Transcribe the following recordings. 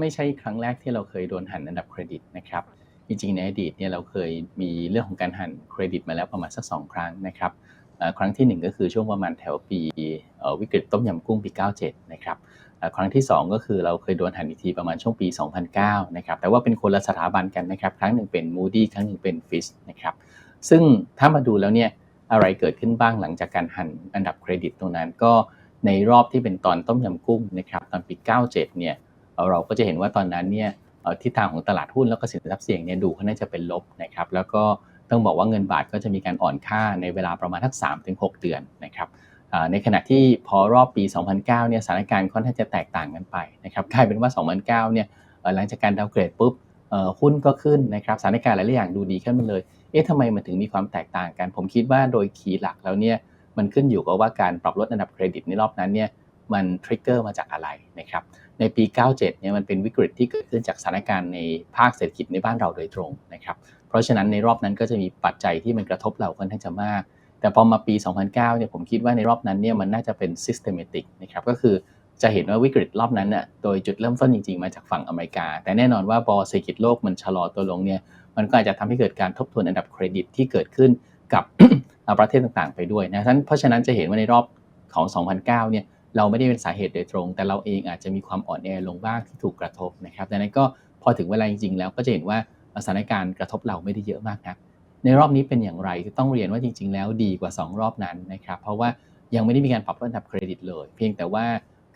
ไม่ใช่ครั้งแรกที่เราเคยโดนหันอันดับเครดิตนะครับจริงๆในอดีตเนี่ยเราเคยมีเรื่องของการหันเครดิตมาแล้วประมาณสักสองครั้งนะครับครั้งที่ 1 ก็คือช่วงประมาณแถวปีวิกฤตต้มยำกุ้งปี 97 นะครับครั้งที่ 2 ก็คือเราเคยโดนหันอีกทีประมาณช่วงปี 2009 นะครับแต่ว่าเป็นคนละสถาบันกันนะครับ ครั้งหนึ่งเป็น Moody ครั้งหนึ่งเป็น Fitch นะครับซึ่งถ้ามาดูแล้วเนี่ยอะไรเกิดขึ้นบ้างหลังจากการหันอันดับเครดิตตรงนั้นก็ในรอบที่เป็นตอนต้มยำกุ้งนะครับตอนปี 97 เนี่ย เราก็จะเห็นว่าตอนนั้นเนี่ยทิศทางของตลาดหุ้นแล้วก็สินทรัพย์เสี่ยงเนี่ยดูเขาน่าจะเป็นลบนะครับแล้วก็ต้องบอกว่าเงินบาทก็จะมีการอ่อนค่าในเวลาประมาณทัก3-6 เดือนนะครับในขณะที่พอรอบปี 2009 เนี่ยสถานการณ์ค่อนข้างจะแตกต่างกันไปนะครับกลายเป็นว่า 2009 เนี่ยหลังจากการดาวเกรดปุ๊บหุ้นก็ขึ้นนะครับสถานการณ์หลายอย่างดูดีขึ้นมาเลย เอ๊ะทำไมมันถึงมีความแตกต่างกัน ผมคิดว่าโดยคีย์หลักแล้วเนี่ยมันขึ้นอยู่กับว่าการปรับลดอันดับเครดิตในรอบนั้นเนี่ยมันทริกเกอร์มาจากอะไรนะครับ ในปี 97 เนี่ยมันเป็นวิกฤตที่เกิดขึ้นจากสถานการณ์ในภาคเศรษฐกิจในบ้านเราโดยตรงนะครับ เพราะฉะนั้นในรอบนั้นก็จะมีปัจจัยที่มันกระทบเราค่อนข้างจะมาก แต่พอมาปี 2009 เนี่ยผมคิดว่าในรอบนั้นเนี่ยมันน่าจะเป็น systematic นะครับ ก็คือจะเห็นว่าวิกฤตรอบนั้นน่ะโดยจุดเริ่มต้นจริงๆ มาจากฝั่งอเมริกา แต่แน่นอนว่าบอเศรษฐกิจโลกมันชะลอตัวลงเนี่ย มันก็อาจจะทำให้เกิดการทบทวนอันดับเครดิตที่เกิดขึ้นกับประเทศต่างๆ ไปด้วยนะเพราะฉะนั้นจะเห็นว่าในรอบของ 2009 เนี่ย เราไม่ได้เป็นสาเหตุโดยตรง แต่เราเองอาจจะมีความอ่อนแอลงบ้างที่ถูกกระทบนะครับดังนั้นก็พอถึงเวลาจริงๆ แล้วก็จะเห็นว่าสถานการณ์กระทบเราไม่ได้เยอะมากนะในรอบนี้เป็นอย่างไรต้องเรียนว่าจริง ๆ แล้วดีกว่า 2 รอบนั้นนะครับเพราะว่ายังไม่ได้มีการปรับระดับเครดิตเลย เพียงแต่ว่า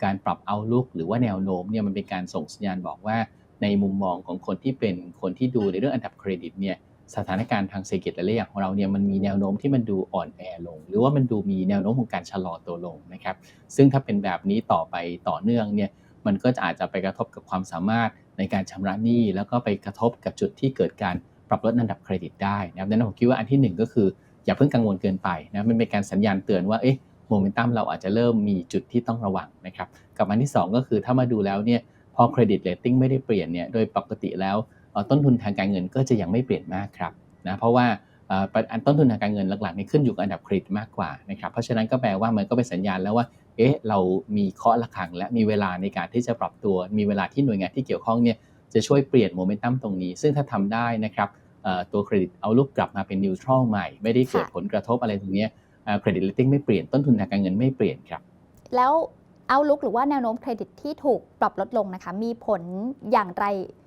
การปรับเอาลุกหรือว่าแนวโน้มเนี่ยมันเป็นการส่งสัญญาณบอกว่าในมุมมองของคนที่เป็นคนที่ดูในเรื่องอันดับเครดิตเนี่ย สถานการณ์ทางเศรษฐกิจและเรื่องของเราเนี่ยมันมีแนวโน้มที่มันดูอ่อนแอลง หรือว่ามันดูมีแนวโน้มของการชะลอตัวลงนะครับซึ่งถ้าเป็นแบบนี้ต่อไปต่อเนื่องเนี่ยมันก็อาจจะไปกระทบกับความสามารถในการชำระหนี้ แล้วก็ไปกระทบกับจุดที่เกิดการปรับลดอันดับเครดิตได้นะครับดังนั้นผมคิดว่าอันที่ 1 ก็คือ อย่าเพิ่งกังวลเกินไปนะมันเป็นการสัญญาณเตือนว่าเอ๊ะโมเมนตัมเราอาจจะเริ่มมีจุดที่ต้องระวังนะครับกับอันที่ 2 ก็คือถ้ามาดูแล้วเนี่ยพอเครดิตเรตติ้งไม่ได้เปลี่ยนเนี่ยโดยปกติแล้ว ต้นทุนทางการเงินก็จะยังไม่เปลี่ยนมากครับนะเพราะว่าต้นทุนทางการเงินหลักๆนี่ขึ้นอยู่กับอันดับเครดิตมากกว่านะครับเพราะฉะนั้นก็แปลว่ามันก็เป็นสัญญาณแล้วว่าเอ๊ะเรามีเคาะระฆัง และมีเวลาในการที่จะปรับตัว มีเวลาที่หน่วยงานที่เกี่ยวข้องเนี่ยจะช่วยเปลี่ยนโมเมนตัมตรงนี้ ซึ่งถ้าทำได้นะครับตัวเครดิตเอาลุกกลับมาเป็นนิวทรัลใหม่ ไม่ได้เกิดผลกระทบอะไรตรงนี้เครดิตเลตติ้งไม่เปลี่ยนต้นทุนทางการเงินไม่เปลี่ยนครับ แล้วเอาลุกหรือว่าแนวโน้มเครดิตที่ถูกปรับลดลงนะคะมีผลอย่างไรกับ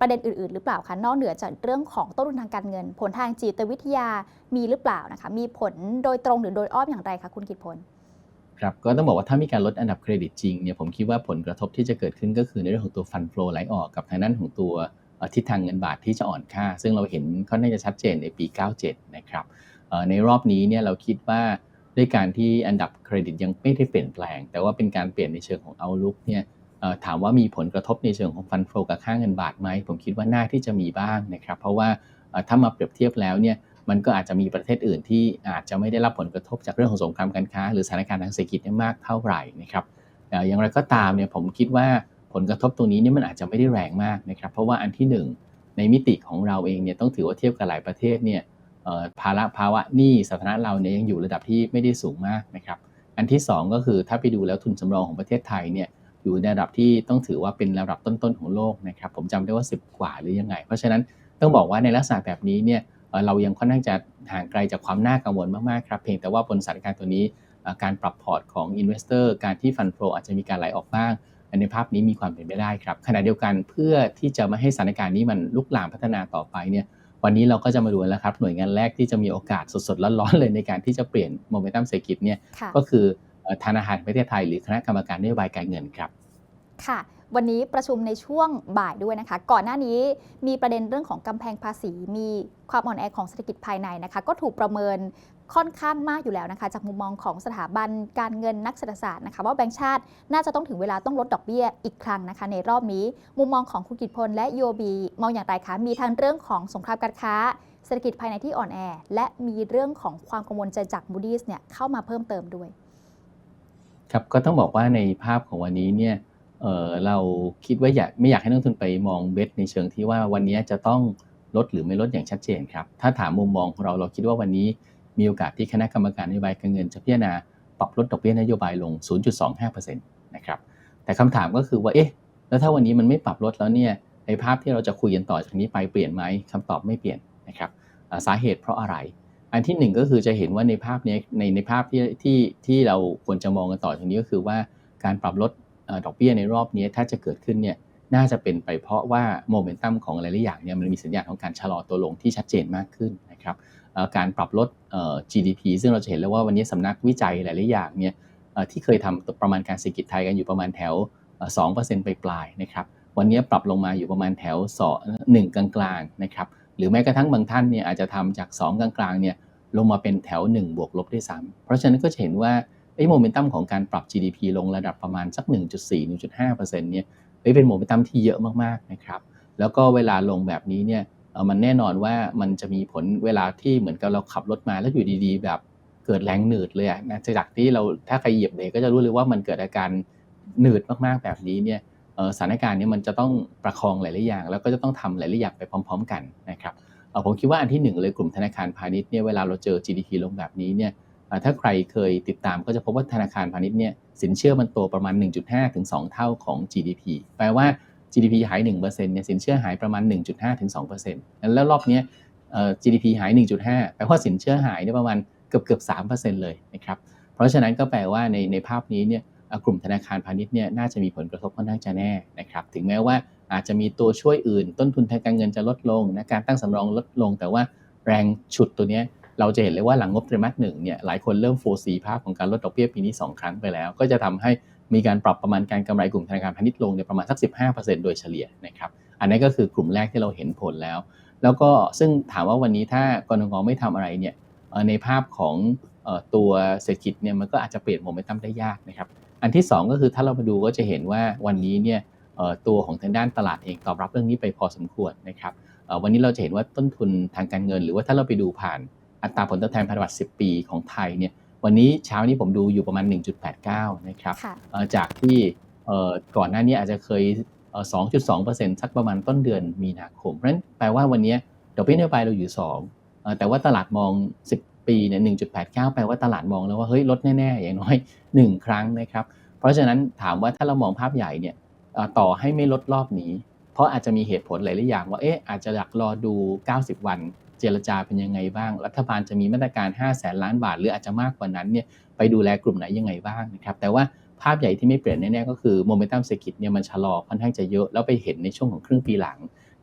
ประเด็นอื่น ๆ หรือเปล่าคะนอกเหนือจากเรื่องของต้นทุนทางการเงิน ผลทางจิตวิทยามีหรือเปล่านะคะมีผลโดยตรงหรือโดยอ้อมอย่างไรคะคุณกิตพลครับก็ต้องบอกว่าถ้ามีการลดอันดับเครดิตจริงเนี่ยผมคิดว่าผลกระทบที่จะเกิดขึ้นก็คือในเรื่องของตัวฟันฟลูไหลออกกับทางด้านของตัวทิศทางเงินบาทที่จะอ่อนค่า ซึ่งเราเห็นค่อนข้างจะชัดเจนในปี 97 นะครับในรอบนี้เนี่ยเราคิดว่าด้วยการที่อันดับเครดิตยังไม่ได้เปลี่ยนแปลง แต่ว่าเป็นการเปลี่ยนในเชิงของเอาลุกเนี่ย ถามว่ามีผลกระทบในเชิงของฟันโฟกับค่าเงินบาทไหมผมคิดว่าน่าที่จะมีบ้างนะครับเพราะว่าถ้ามาเปรียบเทียบแล้วเนี่ยมันก็อาจจะมีประเทศอื่นที่อาจจะไม่ได้รับผลกระทบจากเรื่องของสงครามการค้า หรือสถานการณ์ทางเศรษฐกิจมากเท่าไหร่นะครับอย่างไรก็ตามเนี่ยผมคิดว่าผลกระทบตรงนี้เนี่ยมันอาจจะไม่ได้แรงมากนะครับเพราะว่าอันที่ 1 ในมิติของเราเองเนี่ยต้องถือว่าเทียบกับหลายประเทศเนี่ยภาระภาวะหนี้สถานะเราเนี่ยยังอยู่ระดับที่ไม่ได้สูงมากนะครับอันที่ 2 ก็คือถ้าไปดูแล้วทุนสำรองของประเทศไทยเนี่ย อยู่ในระดับที่ต้องถือว่าเป็นระดับต้นๆของโลกนะครับผมจำได้ว่า 10 กว่าหรือยังไง เพราะฉะนั้นต้องบอกว่าในลักษณะแบบนี้เนี่ยเรายังค่อนข้างจะห่างไกลจากความน่ากังวลมากๆครับเพียงแต่ว่าบนสถานการณ์ตัวนี้การปรับพอร์ตของอินเวสเตอร์การที่ฟันโฟอาจจะมีการไหลออกบ้างในภาพนี้มีความเป็นไปได้ครับขณะเดียวกันเพื่อที่จะไม่ให้สถานการณ์นี้มันลุกลามพัฒนาต่อไปเนี่ยวันนี้เราก็จะมาดูแล้วครับหน่วยงานแรกที่จะมีโอกาสสดๆร้อนๆเลยในการที่จะเปลี่ยนโมเมนตัมเศรษฐกิจเนี่ยก็คือ ธนาคารประเทศไทยหรือคณะกรรมการนโยบายการเงินครับ ค่ะ วันนี้ประชุมในช่วงบ่ายด้วยนะคะ ก่อนหน้านี้มีประเด็นเรื่องของกำแพงภาษี มีความอ่อนแอของเศรษฐกิจภายในนะคะ ก็ถูกประเมินค่อนข้างมากอยู่แล้วนะคะ จากมุมมองของสถาบันการเงินนักเศรษฐศาสตร์นะคะ ว่าแบงก์ชาติน่าจะต้องถึงเวลาต้องลดดอกเบี้ยอีกครั้งนะคะ ในรอบนี้ มุมมองของคุณกิตพลและโยบีมองอย่างไรคะมีทั้งเรื่องของสงครามการค้า เศรษฐกิจภายในที่อ่อนแอ และมีเรื่องของความกังวลใจจากมูดี้เนี่ยเข้ามาเพิ่มเติมด้วย ครับก็ต้องบอกว่าในภาพของวันนี้เนี่ยเเราคิดว่าอยากไม่อยากให้นักทุนไปมองเบสในเชิงที่ว่าวันนี้จะต้องลดหรือไม่ลดอย่างชัดเจนครับถ้าถามมุมมองของเราเราคิดว่าวันนี้มีโอกาสที่คณะกรรมการนโยบายการเงินจะพิจารณาปรับลดดอกเบี้ยนโยบายลง 0.25%นะครับแต่คำถามก็คือว่าเอ๊ะแล้วถ้าวันนี้มันไม่ปรับลดแล้วเนี่ยในภาพที่เราจะคุยกันต่อจากนี้ไปเปลี่ยนไหมคำตอบไม่เปลี่ยนนะครับสาเหตุเพราะอะไร อันที่หนึ่งก็คือจะเห็นว่าในภาพนี้ในในภาพที่ที่ที่เราควรจะมองกันต่อจากนี้ก็คือว่าการปรับลดอดอกเบี้ยในรอบนี้ถ้าจะเกิดขึ้นเนี่ยน่าจะเป็นไปเพราะว่าโมเมนตัมของอะไรหลายอย่างเนี่ยมันมีสัญญาณของการชะลอตัวลงที่ชัดเจนมากขึ้นนะครับการปรับลด GDP ซึ่งเราจะเห็นแล้วว่าวันนี้สำนักวิจัยหลายๆอย่างเนี่ยที่เคยทำประมาณการเศรษฐกิจไทยกันอยู่ประมาณแถวสองเปอร์เซ็นต์ไปปลายๆนะครับวันนี้ปรับลงมาอยู่ประมาณแถวสองหนึ่งกลางๆนะครับ หรือแม้กระทั่งบางท่านเนี่ยอาจจะทำจาก 2 กลางๆเนี่ยลงมาเป็นแถว 1 บวกลบด้วยซ้ำเพราะฉะนั้นก็จะเห็นว่าไอ้โมเมนตัมของการปรับ GDP ลงระดับประมาณสัก 1.4-1.5%เนี่ยเอ้ยเป็นโมเมนตัมที่เยอะมากๆนะครับ แล้วก็เวลาลงแบบนี้เนี่ยมันแน่นอนว่ามันจะมีผลเวลาที่เหมือนกับเราขับรถมาแล้วอยู่ดีๆ แบบเกิดแรงหนืดเลยอะนะจากที่เราถ้าใครเหยียบเบรกก็จะรู้เลยว่ามันเกิดอาการหนืดมากๆแบบนี้เนี่ย สถานการณ์นี้มันจะต้องประคองหลาย ๆ อย่าง แล้วก็จะต้องทำหลาย ๆ อย่างไปพร้อม ๆ กันนะครับผมคิดว่าอันที่หนึ่งเลยกลุ่มธนาคารพาณิชย์เนี่ยเวลาเราเจอ GDP ลงแบบนี้เนี่ยถ้าใครเคยติดตามก็จะพบว่าธนาคารพาณิชย์เนี่ยสินเชื่อมันโตประมาณ 1.5 ถึง 2 เท่าของ GDP แปลว่า GDP หาย1%เนี่ยสินเชื่อหายประมาณ 1.5 ถึง 2%แล้วรอบนี้ยเอ่อ GDP หาย 1.5 แปลว่าสินเชื่อหายเนี่ยประมาณเกือบเกือบ3%เลยนะครับ เพราะฉะนั้นก็แปลว่าในในภาพนี้เนี่ย กลุ่มธนาคารพาณิชย์เนี่ยน่าจะมีผลกระทบค่อนข้างจะแน่นะครับถึงแม้ว่าอาจจะมีตัวช่วยอื่น ต้นทุนทางการเงินจะลดลงนะการตั้งสำรองลดลง แต่ว่าแรงฉุดตัวนี้เราจะเห็นเลยว่าหลังงบไตรมาสหนึ่งเนี่ยหลายคนเริ่มโฟซีภาพของการลดดอกเบี้ยปีนี้ 2 ครั้งไปแล้ว ก็จะทำให้มีการปรับประมาณการกำไรกลุ่มธนาคารพาณิชย์ลงเนี่ยประมาณสัก 15%โดยเฉลี่ยนะครับอันนี้ก็คือกลุ่มแรกที่เราเห็นผลแล้ว แล้วก็ซึ่งถามว่าวันนี้ถ้ากรงงไม่ทำอะไรเนี่ยในภาพของตัวเศรษฐกิจเนี่ยมันก็อาจจะเปลี่ยนโมเมนตัมได้ยากนะครับ อันที่สองก็คือถ้าเรามาดูก็จะเห็นว่าวันนี้เนี่ยเอ่อตัวของทางด้านตลาดเองตอบรับเรื่องนี้ไปพอสมควรนะครับเอ่อวันนี้เราจะเห็นว่าต้นทุนทางการเงิน หรือว่าถ้าเราไปดูผ่านอัตราผลตอบแทนพันธบัตร10 ปีของไทยเนี่ยวันนี้เช้านี้ผมดูอยู่ประมาณ 1.89 นะครับค่ะเอ่อจากที่เอ่อก่อนหน้านี้อาจจะเคยเอ่อ2.2%สักประมาณต้นเดือนมีนาคมเพราะฉะนั้นแปลว่าวันนี้ดอกเบี้ยนโยบายเราอยู่2เอ่อแต่ว่าตลาดมอง 10 ปีเนี่ย1.89 แปลว่าตลาดมองแล้วว่าเฮ้ยลดแน่ๆ อย่างน้อย 1 ครั้งนะครับ เพราะฉะนั้นถามว่าถ้าเรามองภาพใหญ่เนี่ยต่อให้ไม่ลดรอบนี้ เพราะอาจจะมีเหตุผลหลายๆอย่างว่าเอ๊ะอาจจะอยากรอดู 90 วันเจรจาเป็นยังไงบ้าง รัฐบาลจะมีมาตรการ5แสนล้านบาท หรืออาจจะมากกว่านั้นเนี่ยไปดูแลกลุ่มไหนยังไงบ้างนะครับแต่ว่าภาพใหญ่ที่ไม่เปลี่ยนแน่ๆก็คือโมเมนตัมเศรษฐกิจเนี่ยมันชะลอค่อนข้างจะเยอะแล้วไปเห็นในช่วงของครึ่งปีหลัง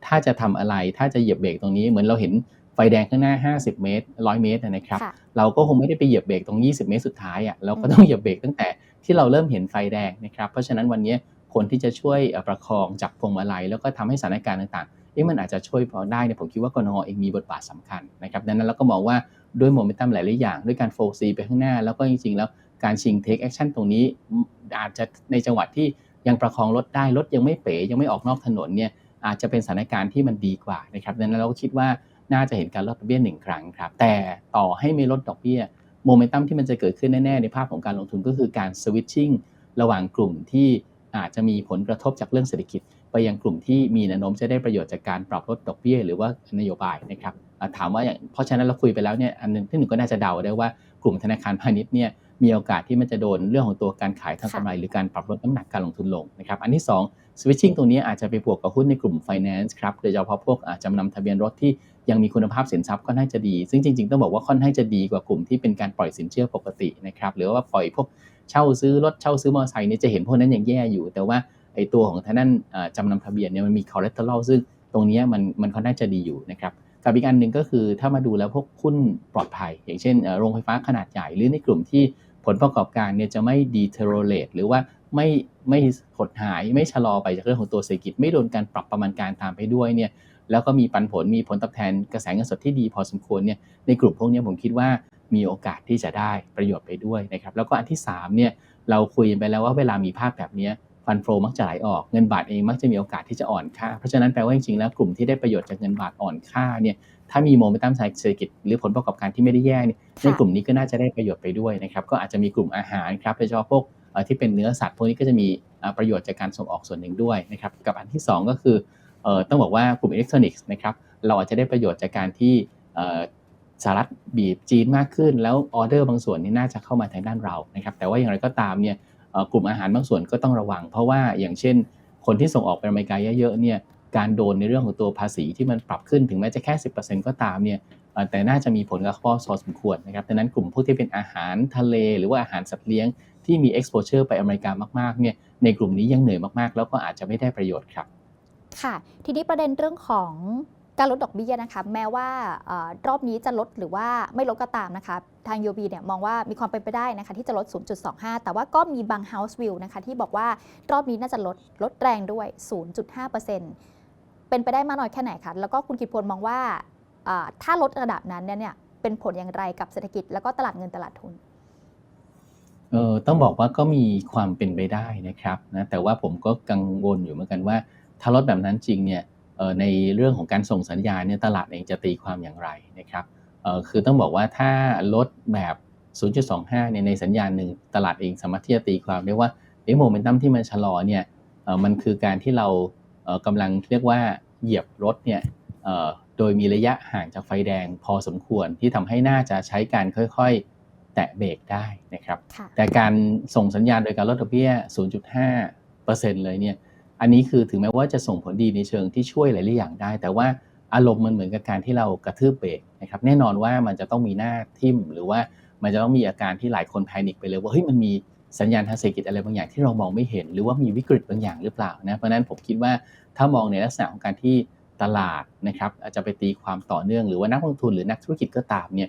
ถ้าจะทำอะไรถ้าจะเหยียบเบรกตรงนี้เหมือนเราเห็น ไฟแดงข้างหน้า 50 เมตร 100 เมตรนะครับค่ะเราก็คงไม่ได้ไปเหยียบเบรกตรง 20 เมตรสุดท้ายอะเราก็ต้องเหยียบเบรกตั้งแต่ที่เราเริ่มเห็นไฟแดงนะครับ เพราะฉะนั้นวันนี้คนที่จะช่วยเอ่อประคองจับพวงมาลัย แล้วก็ทำให้สถานการณ์ต่างๆเอ๊ะมันอาจจะช่วยพอได้เนี่ยผมคิดว่ากรงเองมีบทบาทสำคัญนะครับดังนั้นเราก็มองว่าด้วยโมเมนตัมหลายๆอย่าง ด้วยการโฟซีไปข้างหน้า แล้วก็จริงๆ แล้วการชิงเทคแอคชั่นตรงนี้อืมอาจจะในจังหวะที่ยังประคองรถได้รถยังไม่เป๋ยังไม่ออกนอกถนนเนี่ยอาจจะเป็นสถานการณ์ที่มันดีกว่านะครับดังนั้นเราก็คิดว่า น่าจะเห็นการลดดอกเบี้ยหนึ่งครั้งครับ แต่ต่อให้ไม่ลดดอกเบี้ยโมเมนตัมที่มันจะเกิดขึ้นแน่ๆในภาพของการลงทุนก็คือการสวิตชิ่งระหว่างกลุ่มที่อาจจะมีผลกระทบจากเรื่องเศรษฐกิจ ไปยังกลุ่มที่มีแนวโน้มจะได้ประโยชน์จากการปรับลดดอกเบี้ยหรือว่านโยบายนะครับถามว่าอย่างเพราะฉะนั้นเราคุยไปแล้วเนี่ยอันหนึงที่หนึ่งก็น่าจะเดาได้ว่ากลุ่มธนาคารพาณิชย์เนี่ยมีโอกาสที่มันจะโดนเรื่องของตัวการขายทางกำไร หรือการปรับลดน้ำหนักการลงทุนลงนะครับอันที่สองสวิตชิ่งตรงนี้อาจจะไปบวกกับหุ้นในกลุ่ม finance ครับโดยเฉพาะพวกจำนำทะเบียนรถที่ ยังมีคุณภาพสินทรัพย์ค่อนข้างจะดี ซึ่งจริงๆ ต้องบอกว่าค่อนข้างจะดีกว่ากลุ่มที่เป็นการปล่อยสินเชื่อปกตินะครับ หรือว่าปล่อยพวกเช่าซื้อรถเช่าซื้อมอเตอร์ไซค์เนี่ยจะเห็นพวกนั้นยังแย่อยู่ แต่ว่าไอ้ตัวของทางด้านเอ่อจำนำทะเบียนเนี่ยมันมีคอเลสเตอรอลซึ่งตรงนี้มันมันค่อนข้างจะดีอยู่นะครับกับอีกอันหนึ่งก็คือถ้ามาดูแล้วพวกหุ้นปลอดภัย อย่างเช่นโรงไฟฟ้าขนาดใหญ่หรือในกลุ่มที่ผลประกอบการเนี่ยจะไม่ deteriorate หรือว่าไม่ไม่หดหายไม่ชะลอไปจากเรื่องของตัวเศรษฐกิจ ไม่โดนการปรับประมาณการตามไปด้วยเนี่ย แล้วก็มีปันผลมีผลตอบแทนกระแสเงินสดที่ดีพอสมควรเนี่ยในกลุ่มพวกนี้ผมคิดว่ามีโอกาสที่จะได้ประโยชน์ไปด้วยนะครับแล้วก็อันที่3เนี่ยเราคุยไปแล้วว่าเวลามีภาพแบบนี้ฟันโฟมักจะไหลออกเงินบาทเองมักจะมีโอกาสที่จะอ่อนค่า เพราะฉะนั้นแปลว่าจริงๆแล้วกลุ่มที่ได้ประโยชน์จากเงินบาทอ่อนค่าเนี่ยถ้ามีโมเมนตัมทางเศรษฐกิจหรือผลประกอบการที่ไม่ได้แย่เนี่ยในกลุ่มนี้ก็น่าจะได้ประโยชน์ไปด้วยนะครับก็อาจจะมีกลุ่มอาหารครับโดยเฉพาะพวกที่เป็นเนื้อสัตว์พวกนี้ก็จะมีประโยชน์จากการส่งออกส่วนหนึ่งด้วยนะครับกับอันที่สองก็คือ ต้องบอกว่ากลุ่มอิเล็กทรอนิกส์นะครับเราอาจจะได้ประโยชน์จากการที่เอ่อสหรัฐบีบจีนมากขึ้น แล้วออเดอร์บางส่วนนี่น่าจะเข้ามาทางด้านเรานะครับแต่ว่าอย่างไรก็ตามเนี่ยกลุ่มอาหารบางส่วนก็ต้องระวัง เพราะว่าอย่างเช่น คนที่ส่งออกไปอเมริกาเยอะๆเนี่ยการโดนในเรื่องของตัวภาษีที่มันปรับขึ้นถึงแม้จะแค่ 10%ก็ตามเนี่ยแต่น่าจะมีผลกับพอพอสมควรนะครับดังนั้นกลุ่มพวกที่เป็นอาหารทะเลหรือว่าอาหารสัตว์เลี้ยงที่มี exposure ไปอเมริกามากๆเนี่ยในกลุ่มนี้ยังเหนื่อยมากๆ แล้วก็อาจจะไม่ได้ประโยชน์ครับ ค่ะ ทีนี้ประเด็นเรื่องของการลดดอกเบี้ยนะคะ แม้ว่าอรอบนี้จะลดหรือว่าไม่ลดก็ตามนะคะ ทาง UB เนี่ยมองว่ามีความเป็นไปได้นะคะ ที่จะลด 0.25 แต่ว่าก็มีบาง House View นะคะ ที่บอกว่ารอบนี้น่าจะลดลดแรงด้วย 0.5%เป็นไปได้มากน้อยแค่ไหนคะแล้วก็คุณกิตพลมองว่าถ้าลดระดับนั้นเนี่ยเนี่ยเป็นผลอย่างไรกับเศรษฐกิจแล้วก็ตลาดเงินตลาดทุนเออต้องบอกว่าก็มีความเป็นไปได้นะครับนะแต่ว่าผมก็กังวลอยู่เหมือนกันว่า ถ้าลดแบบนั้นจริงเนี่ยเอ่อในเรื่องของการส่งสัญญาณเนี่ยตลาดเองจะตีความอย่างไรนะครับเอ่อคือต้องบอกว่าถ้าลดแบบ 0.25เนี่ยในสัญญาณหนึ่งตลาดเองสามารถที่จะตีความได้ว่าเอ๊ะโมเมนตัมที่มันชะลอเนี่ยเอ่อมันคือการที่เราเอ่อกำลังเรียกว่าเหยียบรถเนี่ยเอ่อโดยมีระยะห่างจากไฟแดงพอสมควรที่ทำให้น่าจะใช้การค่อยๆ แตะเบรกได้นะครับค่ะแต่การส่งสัญญาณโดยการลดดอกเบี้ย 0.5%เลยเนี่ย อันนี้คือถึงแม้ว่าจะส่งผลดีในเชิงที่ช่วยหลายๆอย่างได้ แต่ว่าอารมณ์มันเหมือนกับการที่เรากระทืบเบรกนะครับแน่นอนว่ามันจะต้องมีหน้าทิ่มหรือว่ามันจะต้องมีอาการที่หลายคนแพนิคไปเลยว่าเฮ้ยมันมีสัญญาณทางเศรษฐกิจอะไรบางอย่างที่เรามองไม่เห็น หรือว่ามีวิกฤตบางอย่างหรือเปล่านะเพราะนั้นผมคิดว่าถ้ามองในลักษณะของการที่ตลาดนะครับอาจจะไปตีความต่อเนื่องหรือว่านักลงทุนหรือนักธุรกิจก็ตามเนี่ย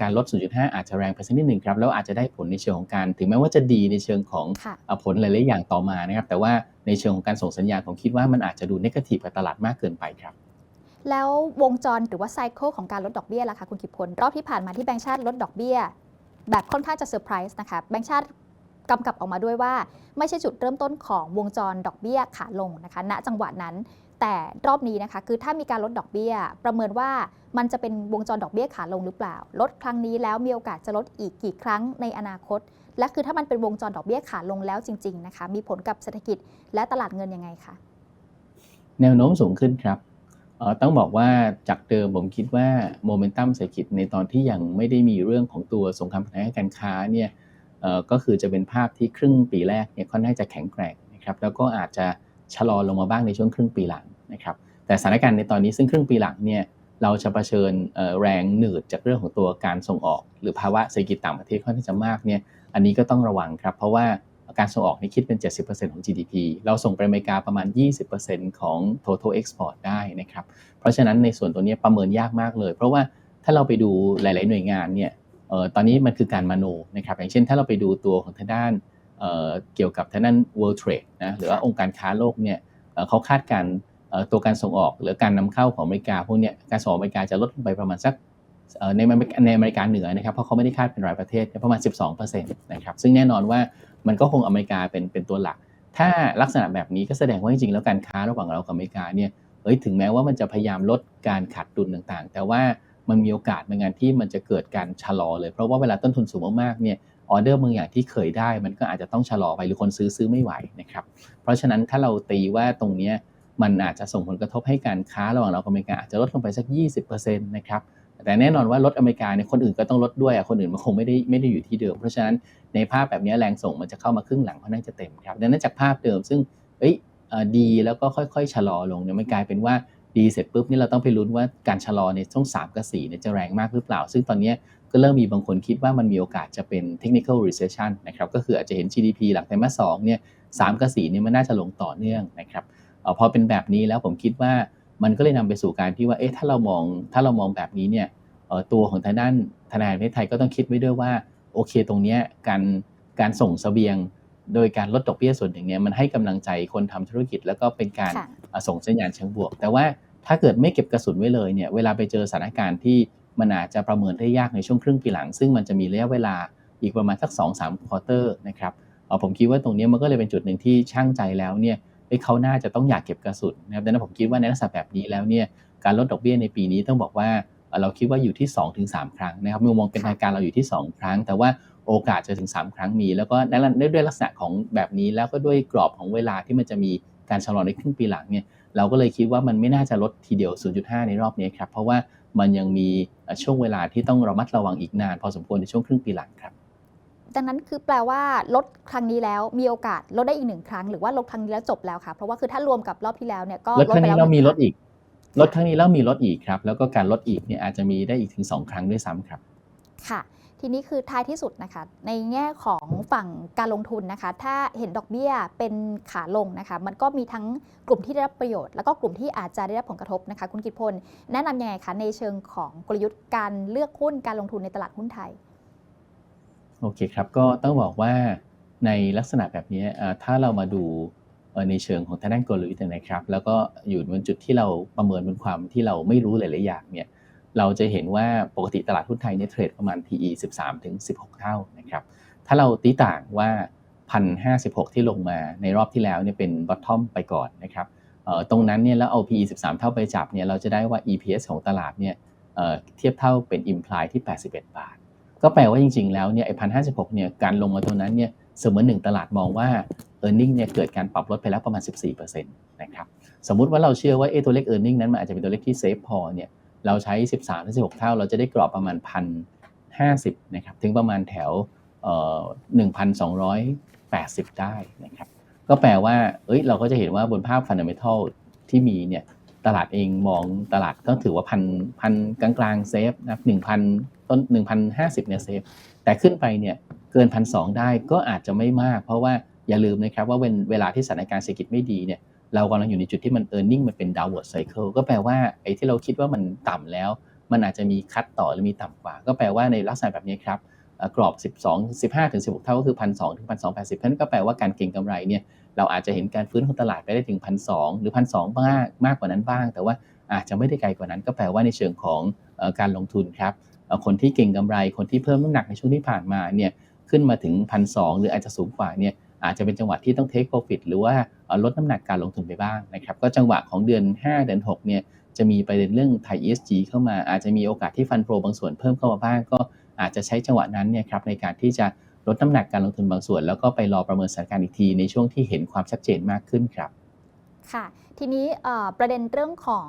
การลด 0.5 อาจจะแรงไปสักนิดหนึ่งครับ แล้วอาจจะได้ผลในเชิงของการ ถึงแม้ว่าจะดีในเชิงของค่ะเอ่อผลหลาย ๆ อย่างต่อมานะครับ แต่ว่าในเชิงของการส่งสัญญาณผมคิดว่ามันอาจจะดูนกาทีฟกับตลาดมากเกินไปครับ แล้ววงจรหรือว่าไซเคิลของการลดดอกเบี้ยล่ะคะคุณกิตพลรอบที่ผ่านมาที่แบงก์ชาติลดดอกเบี้ย แบบค่อนข้างจะเซอร์ไพรส์นะคะแบงก์ชาติกำกับออกมาด้วยว่า ไม่ใช่จุดเริ่มต้นของวงจรดอกเบี้ยขาลงนะคะ ณจังหวะนั้น แต่รอบนี้นะคะคือถ้ามีการลดดอกเบี้ย ประเมินว่ามันจะเป็นวงจรดอกเบี้ยขาลงหรือเปล่า ลดครั้งนี้แล้วมีโอกาสจะลดอีกกี่ครั้งในอนาคต และคือถ้ามันเป็นวงจรดอกเบี้ยขาลงแล้วจริง ๆนะคะ มีผลกับเศรษฐกิจและตลาดเงินยังไงคะแนวโน้มสูงขึ้นครับออต้องบอกว่าจากเดิมผมคิดว่าโมเมนตัมเศรษฐกิจในตอนที่ยังไม่ได้มีเรื่องของตัวสงครามทางการค้าเนี่ยก็คือจะเป็นภาพที่ครึ่งปีแรกเนี่ยค่อนข้างจะแข็งแกร่งนะครับแล้วก็อาจจะ ชะลอลงมาบ้างในช่วงครึ่งปีหลังนะครับแต่สถานการณ์ในตอนนี้ซึ่งครึ่งปีหลังเนี่ยเราจะเผชิญแรงหนืดจากเรื่องของตัวการส่งออก หรือภาวะเศรษฐกิจต่างประเทศค่อนข้างจะมากเนี่ยอันนี้ก็ต้องระวังครับ เพราะว่าการส่งออกนี่คิดเป็น 70%ของ GDP เราส่งไปอเมริกาประมาณ 20%ของ total export ได้นะครับ เพราะฉะนั้นในส่วนตัวนี้ประเมินยากมากเลย เพราะว่าถ้าเราไปดูหลาย ๆ หน่วยงานเนี่ยออตอนนี้มันคือการมโนนะครับ อย่างเช่น ถ้าเราไปดูตัวของทางด้าน เอ่อเกี่ยวกับทางด้าน World Trade นะหรือว่าองค์การค้าโลกเนี่ยเอ่อเขาคาดการณ์เอ่อตัวการส่งออกหรือการนำเข้าของอเมริกาพวกเนี้ยการส่งออกอเมริกาจะลดลงไปประมาณสักเอ่อในอเมริกาในอเมริกาเหนือนะครับเพราะเขาไม่ได้คาดเป็นรายประเทศประมาณ 12%นะครับซึ่งแน่นอนว่ามันก็คงอเมริกาเป็นเป็นตัวหลัก ถ้าลักษณะแบบนี้ก็แสดงว่าจริงๆแล้วการค้าระหว่างเรากับอเมริกาเนี่ยเอ้ยถึงแม้ว่ามันจะพยายามลดการขาดดุลต่างๆ แต่ว่ามันมีโอกาสในงานที่มันจะเกิดการชะลอเลย เพราะว่าเวลาต้นทุนสูงมากๆเนี่ย ออเดอร์บางอย่างที่เคยได้ มันก็อาจจะต้องชะลอไปหรือคนซื้อซื้อไม่ไหวนะครับ เพราะฉะนั้นถ้าเราตีว่าตรงนี้มันอาจจะส่งผลกระทบให้การค้าระหว่างเรากับอเมริกาอาจจะลดลงไปสัก 20%นะครับแต่แน่นอนว่าลดอเมริกาเนี่ยคนอื่นก็ต้องลดด้วยอะคนอื่นมันคงไม่ได้ไม่ได้อยู่ที่เดิม เพราะฉะนั้นในภาพแบบนี้แรงส่งมันจะเข้ามาครึ่งหลังเพราะน่าจะเต็มครับดังนั้นจากภาพเดิมซึ่งเอ้ยดีแล้วก็ค่อยๆ ชะลอลงเนี่ยมันกลายเป็นว่า ดีเสร็จปุ๊บนี่เราต้องไปลุ้นว่าการชะลอในช่วง3กับ4เนี่ยจะแรงมากหรือเปล่า ซึ่งตอนนี้ก็เริ่มมีบางคนคิดว่ามันมีโอกาสจะเป็น technical recession นะครับก็คืออาจจะเห็น GDP หลังไตรมาส2เนี่ย3กับ4เนี่ยมันน่าจะลงต่อเนื่องนะครับอพอเป็นแบบนี้แล้วผมคิดว่ามันก็เลยนำไปสู่การที่ว่าเอ๊ะถ้าเรามองถ้าเรามองแบบนี้เนี่ยตัวของทางด้านธนาคารประเทศไทยก็ต้องคิดไว้ด้วยว่าโอเคตรงนี้การการส่งเสบียง โดยการลดดอกเบี้ยส่วนหนึ่งเนี่ยมันให้กำลังใจคนทำธุรกิจ แล้วก็เป็นการ ส่งสัญญาณเชิงบวก แต่ว่าถ้าเกิดไม่เก็บกระสุนไว้เลยเนี่ยเวลาไปเจอสถานการณ์ที่มันอาจจะประเมินได้ยากในช่วงครึ่งปีหลัง ซึ่งมันจะมีระยะเวลาอีกประมาณสัก2อสามควอเตอร์นะครับผมคิดว่าตรงนี้มันก็เลยเป็นจุดหนึ่งที่ช่างใจแล้วเนี่ยเขาน่าจะต้องอยากเก็บกระสุนนะครับดังนั้นผมคิดว่าในลักษณะแบบนี้แล้วเนี่ยการลดดอกเบี้ยในปีนี้ต้องบอกว่าเราคิดว่าอยู่ที่ 2-3 ครั้งนะครับมุมมองเป็นทางการเราอยู่ที่ 2 ครั้ง แต่ว่าโอกาสจะถึง 3 ครั้งมี แล้วก็ในด้วยลักษณะของแบบนี้แล้วก็ด้วยกรอบของเวลาที่มันจะมี การชะลอในครึ่งปีหลังเนี่ยเราก็เลยคิดว่ามันไม่น่าจะลดทีเดียว 0.5 ในรอบนี้ครับ เพราะว่ามันยังมีเอ่อช่วงเวลาที่ต้องระมัดระวังอีกนาน พอสมควรในช่วงครึ่งปีหลังครับ ดังนั้นคือแปลว่าลดครั้งนี้แล้วมีโอกาสลดได้อีกหนึ่งครั้ง หรือว่าลดครั้งนี้แล้วจบแล้วค่ะเพราะว่าคือถ้ารวมกับรอบที่แล้วเนี่ยก็ลดครั้งไปนี้แล้วเรามีหลนึ่ดงครั้งอีก ลดครั้งนี้แล้วมีลดอีกครับ แล้วก็การลดอีกเนี่ยอาจจะมีได้อีกถึง 2 ครั้งด้วยซ้ำครับ ค่ะ ทีนี้คือท้ายที่สุดนะคะ ในแง่ของฝั่งการลงทุนนะคะ ถ้าเห็นดอกเบี้ยเป็นขาลงนะคะ มันก็มีทั้งกลุ่มที่ได้รับประโยชน์ แล้วก็กลุ่มที่อาจจะได้รับผลกระทบนะคะ คุณกิตพล แนะนำยังไงคะในเชิงของกลยุทธ์การเลือกหุ้นการลงทุนในตลาดหุ้นไทย โอเคครับ ก็ต้องบอกว่าในลักษณะแบบนี้ถ้าเรามาดูในเชิงของทางด้านกลยุทธ์นะครับ แล้วก็อยู่บนจุดที่เราประเมินบนความที่เราไม่รู้หลายๆอย่างเนี่ย เราจะเห็นว่าปกติตลาดหุ้นไทยเนี่ยเทรดประมาณ PE 13 ถึง 16 เท่านะครับ ถ้าเราตีต่างว่า 1,056 ที่ลงมาในรอบที่แล้วเนี่ยเป็น bottom ไปก่อนนะครับตรงนั้นเนี่ยแล้วเอา PE 13 เท่าไปจับเนี่ยเราจะได้ว่า EPS ของตลาดเนี่ยเทียบเท่าเป็น imply ที่ 81 บาท ก็แปลว่าจริงๆ แล้วเนี่ยไอ้พันห้าสิบหกเนี่ยการลงมาตัวนั้นเนี่ยเสมือนหนึ่งตลาดมองว่า e a r n i n g เนี่ยเกิดการปรับลดไปแล้วประมาณ 14%นะครับ สมมุติว่าเราเชื่อว่าเอตัวเลข e a r n i n g นั้นมันอาจจะเป็นตัวเลขที่เซฟพอเนี่ย เราใช้ 13ถึง16 เท่า เราจะได้กรอบประมาณ 1,050นะครับถึงประมาณแถวเอ่อ1,280 ได้นะครับก็แปลว่าเอ้ยเราก็จะเห็นว่าบนภาพ fundamental ที่มีเนี่ยตลาดเองมองตลาดก็ถือว่าพันพันกลางๆเซฟนะครับ1,000ต้น1,050เนี่ยเซฟแต่ขึ้นไปเนี่ยเกินพันสได้ก็อาจจะไม่มาก เพราะว่าอย่าลืมนะครับว่าเวลเวลาที่สถานการณ์เศรษฐกิจไม่ดีเนี่ย เรากำลังอยู่ในจุดที่มัน e a r n i n g มันเป็น downward cycle ก็แปลว่าไอ้ที่เราคิดว่ามันต่ำแล้ว มันอาจจะมีคัดต่อหรือมีต่ำกว่า ก็แปลว่าในลักษณะแบบนี้ครับกรอบ 12 15ถึง16 เท่าก็คือ 1,200ถึง1,280เพราะนั้นก็แปลว่าการเก็งกำไรเนี่ยเราอาจจะเห็นการฟื้นของตลาดไปได้ถึง 1,200 หรือ 1,200บ้างมากกว่านั้นบ้าง แต่ว่าอาจจะไม่ได้ไกลกว่านั้น ก็แปลว่าในเชิงของการลงทุนครับคนที่เก่งกำไรคนที่เพิ่มน้ำหนักในช่วงที่ผ่านมาเนี่ยขึ้นมาถึงพันสหรืออาจจะสูงกว่าเนี่ย อาจจะเป็นจังหวะที่ต้อง take profit หรือว่าลดน้ำหนักการลงทุนไปบ้างนะครับก็จังหวะของเดือน 5 เดือน 6 เนี่ยจะมีประเด็นเรื่องไทย ESG เข้ามา อาจจะมีโอกาสที่ฟันโฟบางส่วนเพิ่มเข้ามาบ้าง ก็อาจจะใช้จังหวะนั้นเนี่ยครับในการที่จะลดน้ำหนักการลงทุนบางส่วน แล้วก็ไปรอประเมินสถานการณ์อีกทีในช่วงที่เห็นความชัดเจนมากขึ้นครับ ค่ะ ทีนี้ประเด็นเรื่องของ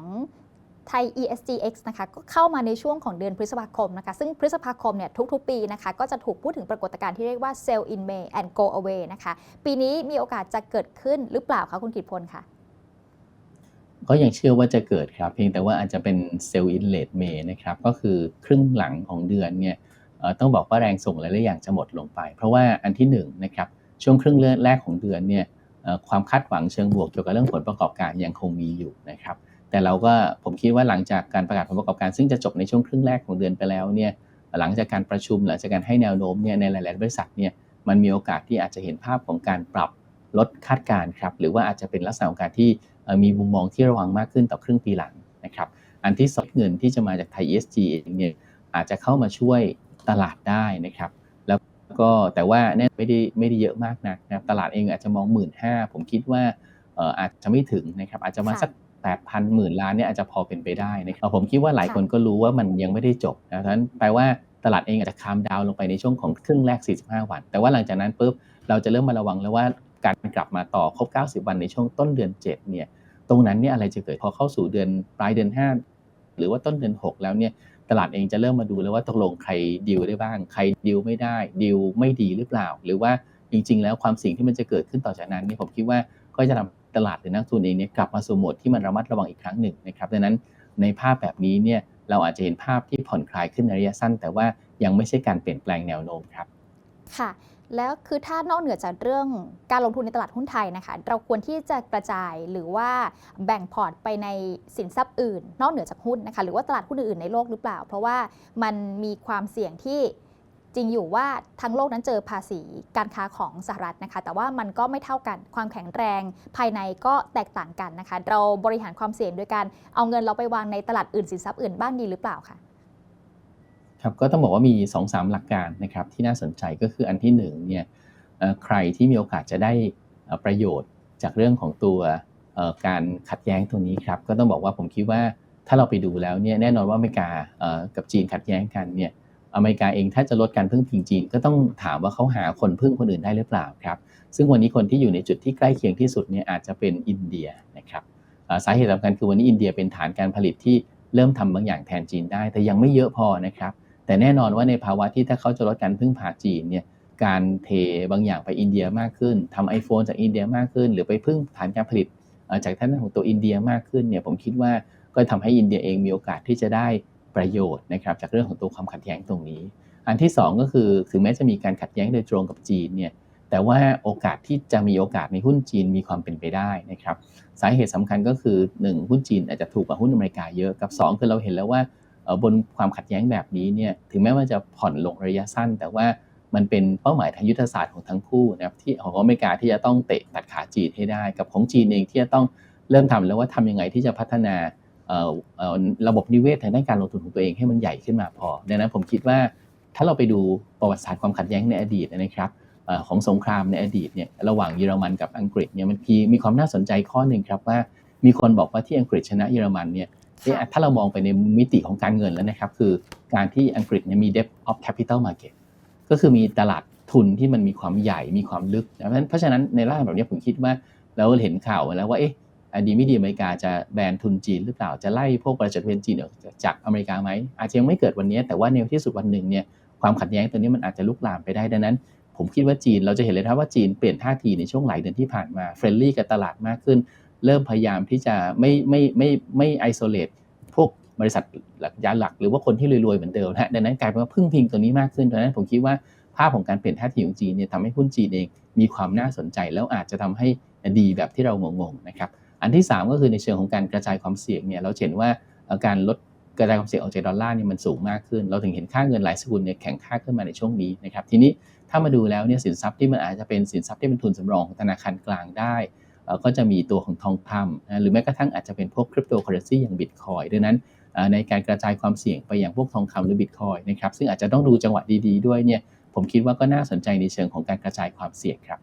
ไทย ESGX นะคะก็เข้ามาในช่วงของเดือนพฤษภาคมนะคะซึ่งพฤษภาคมเนี่ยทุกๆ ปีนะคะก็จะถูกพูดถึงปรากฏการณ์ที่เรียกว่า sell in May and go away นะคะปีนี้มีโอกาสจะเกิดขึ้นหรือเปล่าคะคุณกิตพลคะก็ยังเชื่อว่าจะเกิดครับ เพียงแต่ว่าอาจจะเป็นเซลล์อินเล e เมนะครับก็คือครึ่งหลังของเดือนเนี่ยต้องบอกว่าแรงส่งหลายๆอย่างจะหมดลงไป เพราะว่าอันที่1นงนะครับช่วงครึ่งแรกของเดือนเนี่ยความคาดหวังเชิงบวกเกี่ยวกับเรื่องผลประกอบการยังคงมีอยู่นะครับ แต่เราก็ผมคิดว่าหลังจากการประกาศผลประกอบการ ซึ่งจะจบในช่วงครึ่งแรกของเดือนไปแล้วเนี่ยหลังจากการประชุมหลังจากการให้แนวโน้มเนี่ยในหลาย ๆ บริษัทเนี่ยมันมีโอกาสที่อาจจะเห็นภาพของการปรับลดคาดการณ์ครับหรือว่าอาจจะเป็นลักษณะของการที่มีมุมมองที่ระวังมากขึ้นต่อครึ่งปีหลังนะครับอันที่สองเงินที่จะมาจากไทย ESG เองเนี่ยอาจจะเข้ามาช่วยตลาดได้นะครับแล้วก็แต่ว่าแน่ไม่ได้ไม่ได้เยอะมากนักนะครับตลาดเองอาจจะมอง1 5ื่นห้าผมคิดว่าอาจจะไม่ถึงนะครับอาจจะมาสัก 8,000หมื่นล้านเนี่ยอาจจะพอเป็นไปได้นะครับผมคิดว่าหลายคนก็รู้ว่ามันยังไม่ได้จบนะเพราะฉะนั้นแปลว่าตลาดเองอาจจะคามดาวลงไปในช่วงของครึ่งแรก 45 วัน แต่ว่าหลังจากนั้นปุ๊บเราจะเริ่มมาระวังแล้วว่าการกลับมาต่อครบ 90 วันในช่วงต้นเดือน 7 เนี่ย ตรงนั้นเนี่ยอะไรจะเกิดพอเข้าสู่เดือนปลายเดือน 5 หรือว่าต้นเดือน 6 แล้วเนี่ยตลาดเองจะเริ่มมาดูแล้วว่าตกลงใครดีลได้บ้าง ใครดีลไม่ได้ดีลไม่ดีหรือเปล่า หรือว่าจริง ๆ แล้วความสิ่งที่มันจะเกิดขึ้นต่อจากนั้นเนี่ยผมคิดว่าก็จะทำ ตลาดหรือนักทุนเองเนี่ยกลับมาสู่โหมดที่มันระมัดระวังอีกครั้งหนึ่งนะครับดังนั้นในภาพแบบนี้เนี่ยเราอาจจะเห็นภาพที่ผ่อนคลายขึ้นในระยะสั้น แต่ว่ายังไม่ใช่การเปลี่ยนแปลงแนวโน้มครับค่ะแล้วคือถ้านอกเหนือจากเรื่องการลงทุนในตลาดหุ้นไทยนะคะ เราควรที่จะกระจายหรือว่าแบ่งพอร์ตไปในสินทรัพย์อื่น นอกเหนือจากหุ้นนะคะ หรือว่าตลาดหุ้นอื่นในโลกหรือเปล่า เพราะว่ามันมีความเสี่ยงที่ จริงอยู่ว่าทั้งโลกนั้นเจอภาษีการค้าของสหรัฐนะคะ แต่ว่ามันก็ไม่เท่ากันความแข็งแรงภายในก็แตกต่างกันนะคะ เราบริหารความเสี่ยงโดยการเอาเงินเราไปวางในตลาดอื่นสินทรัพย์อื่นบ้างดีหรือเปล่าคะครับก็ต้องบอกว่ามี 2-3 หลักการนะครับที่น่าสนใจก็คืออันที่1เนี่ยเอ่อใครที่มีโอกาสจะได้ประโยชน์จากเรื่องของตัวการขัดแย้งตรงนี้ครับก็ต้องบอกว่าผมคิดว่าถ้าเราไปดูแล้วเนี่ยแน่นอนว่าอเมริกากับจีนขัดแย้งกันเนี่ย อเมริกาเองถ้าจะลดการพึ่งพิงจีนก็ต้องถามว่าเขาหาคนพึ่งคนอื่นได้หรือเปล่าครับ ซึ่งวันนี้คนที่อยู่ในจุดที่ใกล้เคียงที่สุดเนี่ยอาจจะเป็นอินเดียนะครับสาเหตุสำคัญคือวันนี้อินเดียเป็นฐานการผลิตที่เริ่มทำบางอย่างแทนจีนได้ แต่ยังไม่เยอะพอนะครับ แต่แน่นอนว่าในภาวะที่ถ้าเขาจะลดการพึ่งพาจีนเนี่ยการเทบางอย่างไปอินเดียมากขึ้นทำ iPhone จากอินเดียมากขึ้น หรือไปพึ่งฐานการผลิตจากท่านของตัวอินเดียมากขึ้นเนี่ยผมคิดว่าก็ทำให้อินเดียเองมีโอกาสที่จะได้ ประโยชน์นะครับจากเรื่องของตัวความขัดแย้งตรงนี้ อันที่สองก็คือถึงแม้จะมีการขัดแย้งโดยตรงกับจีนเนี่ยแต่ว่าโอกาสที่จะมีโอกาสในหุ้นจีนมีความเป็นไปได้นะครับสาเหตุสำคัญก็คือ 1 หุ้นจีนอาจจะถูกกว่าหุ้นอเมริกาเยอะกับ 2 คือเราเห็นแล้วว่าบนความขัดแย้งแบบนี้เนี่ยถึงแม้ว่าจะผ่อนลงระยะสั้น แต่ว่ามันเป็นเป้าหมายทางยุทธศาสตร์ของทั้งคู่นะครับที่ของอเมริกาที่จะต้องเตะตัดขาจีนให้ได้ กับของจีนเองที่จะต้องเริ่มทำแล้วว่าทำยังไงที่จะพัฒนา ระบบนิเวศทางด้านการลงทุนของตัวเองให้มันใหญ่ขึ้นมาพอดังนั้นผมคิดว่าถ้าเราไปดูประวัติศาสตร์ความขัดแย้งในอดีตนะครับอของสงครามในอดีตเนี่ยระหว่างเยอรมันกับอังกฤษเนี่ยมันมีมีความน่าสนใจข้อหนึ่งครับว่า มีคนบอกว่าที่อังกฤษชนะเยอรมันเนี่ยถ้าเรามองไปในมิติของการเงินแล้วนะครับ คือการที่อังกฤษเนี่ยมี depth of capital market ก็คือมีตลาดทุนที่มันมีความใหญ่มีความลึกนะเพราะฉะนั้นในร่างแบบนี้ผมคิดว่าเราเห็นข่าวมาแล้วว่าเอ๊ะ ดีไม่ดีอเมริกาจะแบนทุนจีนหรือเปล่าจะไล่พวกบริษัทเวนจีนออกจากอเมริกาไหมอาจจะยังไม่เกิดวันนี้ แต่ว่าในที่สุดวันหนึ่งเนี่ยความขัดแย้งตัวนี้มันอาจจะลุกลามไปได้ดังนั้น ผมคิดว่าจีนเราจะเห็นเลยครับว่าจีนเปลี่ยนท่าทีในช่วงหลายเดือนที่ผ่านมาเฟรนลี่กับตลาดมากขึ้น เริ่มพยายามที่จะไม่ไม่ไม่ไม่ไอโซเลตพวกบริษัทหลักยาหลักหรือว่าคนที่รวยๆเหมือนเดิมนะดังนั้นกลายเป็นว่าพึ่งพิงตัวนี้มากขึ้นดังนั้นผมคิดว่าภาพของการเปลี่ยนท่าทีของจีนเนี่ยทำให้หุ้นจีนเองมีความน่าสนใจ แล้วอาจจะทำให้ดีแบบที่เรางงๆนะครับ อันที่ 3 ก็คือในเชิงของการกระจายความเสี่ยงเนี่ยเราเห็นว่าการลดกระจายความเสี่ยงออกจากดอลลาร์เนี่ยมันสูงมากขึ้น เราถึงเห็นค่าเงินหลายสกุลเนี่ยแข็งค่าขึ้นมาในช่วงนี้นะครับทีนี้ถ้ามาดูแล้วเนี่ยสินทรัพย์ที่มันอาจจะเป็นสินทรัพย์ที่เป็นทุนสำรองของธนาคารกลางได้ก็จะมีตัวของทองคำนะหรือแม้กระทั่งอาจจะเป็นพวกคริปโตเคอเรนซีอย่างบิตคอยดังนั้นในการกระจายความเสี่ยงไปอย่างพวกทองคำหรือบิตคอยนะครับซึ่งอาจจะต้องดูจังหวะดีๆด้วยเนี่ยผมคิดว่าก็น่าสนใจในเชิงของการกระจายความเสี่ยงครับ